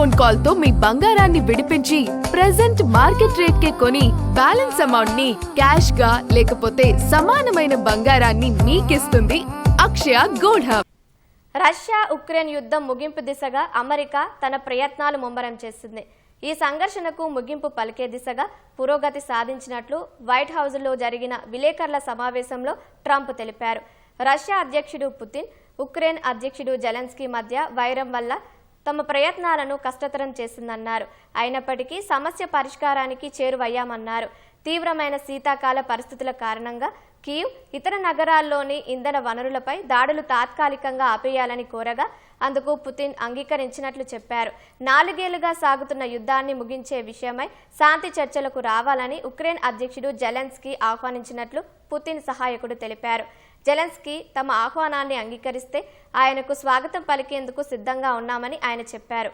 Phone కాల్తో మీ బంగారాన్ని విడిపించి present market rate కే కొని బ్యాలెన్స్ అమౌంట్ని క్యాష్గా లేకపోతే సమానమైన బంగారాన్ని మీకిస్తుంది Akshaya gold hub Russia Ukraine యుద్ధం ముగింపు దిశగా అమెరికా తన ప్రయత్నాలు ముమ్మరం చేస్తుంది. ఈ సంఘర్షణకు ముగింపు పలికే దిశగా పురోగతి సాధించినట్లు వైట్ హౌస్లో జరిగిన విలేకరుల సమావేశంలో ట్రంప్ తెలిపారు. రష్యా అధ్యక్షుడు పుతిన్ ఉక్రెయిన్ అధ్యక్షుడు జెలెన్స్కీ మధ్య వైరం వల్ల తమ ప్రయత్నాలను కష్టతరం చేసిందన్నారు. అయినప్పటికీ సమస్య పరిష్కారానికి చేరువయ్యామన్నారు. తీవ్రమైన శీతాకాల పరిస్థితుల కారణంగా కీవ్ ఇతర నగరాల్లోని ఇంధన వనరులపై దాడులు తాత్కాలికంగా ఆపేయాలని కోరగా అందుకు పుతిన్ అంగీకరించినట్లు చెప్పారు. నాలుగేళ్ళుగా సాగుతున్న యుద్ధాన్ని ముగించే విషయమై శాంతి చర్చలకు రావాలని ఉక్రెయిన్ అధ్యక్షుడు జెలెన్స్కీ ఆహ్వానించినట్లు పుతిన్ సహాయకుడు తెలిపారు. జెలెన్స్కీ తమ ఆహ్వానాన్ని అంగీకరిస్తే ఆయనకు స్వాగతం పలికేందుకు సిద్ధంగా ఉన్నామని ఆయన చెప్పారు.